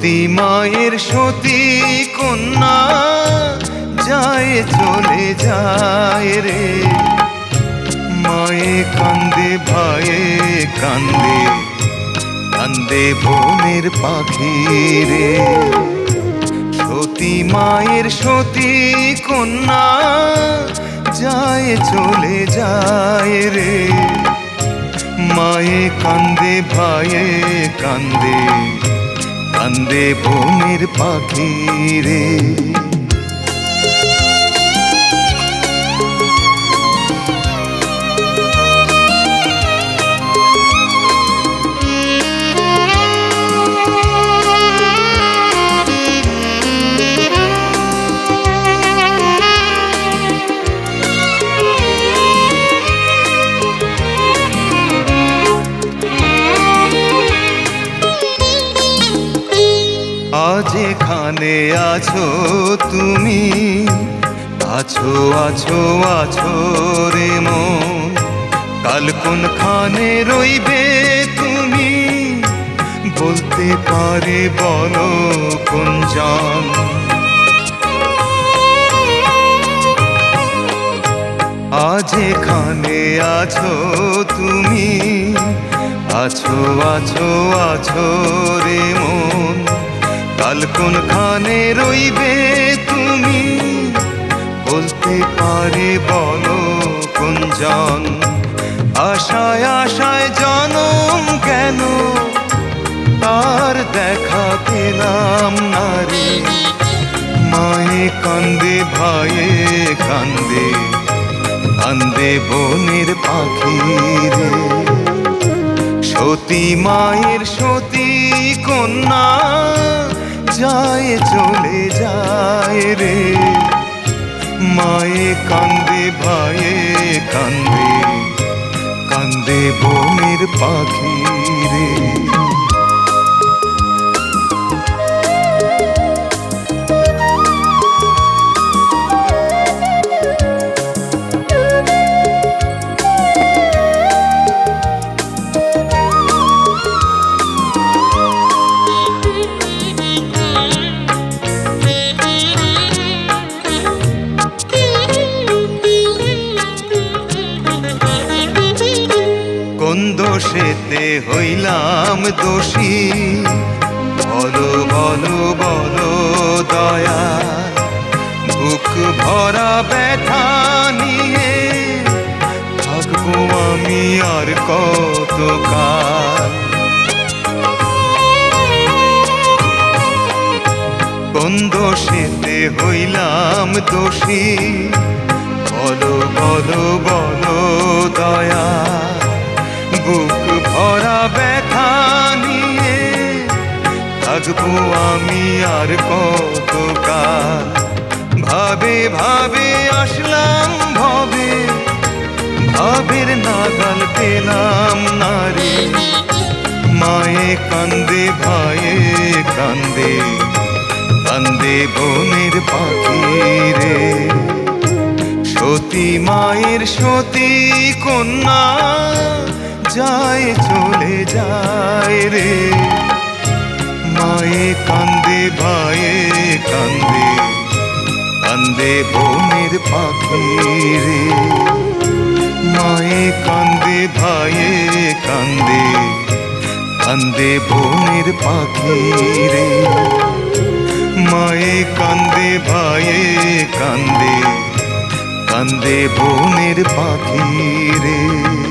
সতী মায়ের সতী কন্যা, যায় চলে যায় রে। মায়ে কান্দে, ভায়ে কান্দে কান্দে বনের পাখি রে। সতী মায়ের সতী কন্যা, যায় চলে যায় রে। মায়ে কান্দে, ভায়ে কান্দে কান্দে বনের পাখি রে আজ এখানে আছো তুমি? আছো আছো আছো রে মন। কাল কোন খানে রইবে তুমি? বলতে পারে বলো কোন জন। আজ এখানে আছো তুমি? আছো আছো আছো রে মন। কাল কোন খানে রইবে তুমি। বলতে পারে বলো কোন জন আশায় আশায় জনম কেন? তার দেখা পেলাম না রে মায়ে কান্দে, ভাইয়ে কান্দে কান্দে বনের পাখি রে সতী মায়ের সতী কন্যা যায় চলে যায় রে। মায়ে কান্দে ভাইয়ে কান্দে কান্দে বনের পাখি রে। দোষেতে হইলাম দোষী। বলো বলো বলো, দয়া। বুক ভরা ব্যথা নিয়ে থাকব আমি আর কত কোন দোষেতে হইলাম দোষী? বলো বলো বলো, দয়া। বুক ভরা ব্যথা নিয়ে থাকব আমি আর কত কাল ভাবে ভাবে আসলাম ভবে, ভাবের নাগাল পেলাম নারী। মায়ে কান্দে ভাইয়ে কান্দে কান্দে বনের পাখি রে সতী মায়ের সতী কন্যা যায়, চলে যায় রে। মায়ে কান্দে, ভাইয়ে কান্দে কান্দে বনের পাখি রে। মায়ে কান্দে, ভাইয়ে কান্দে কান্দে বনের পাখি রে। মায়ে কান্দে, ভাইয়ে কান্দে কান্দে বনের পাখি রে।